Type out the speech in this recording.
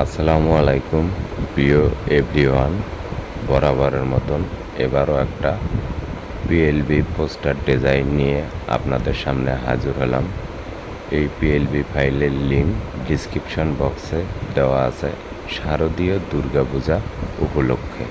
আসসালামু আলাইকুম, প্রিয় এভরিওয়ান, বরাবরের মতন এবারও একটা পিএলবি পোস্টার ডিজাইন নিয়ে আপনাদের সামনে হাজির হলাম। এই পিএলবি ফাইলের লিঙ্ক ডিসক্রিপশন বক্সে দেওয়া আছে। শারদীয় দুর্গাপূজা উপলক্ষে।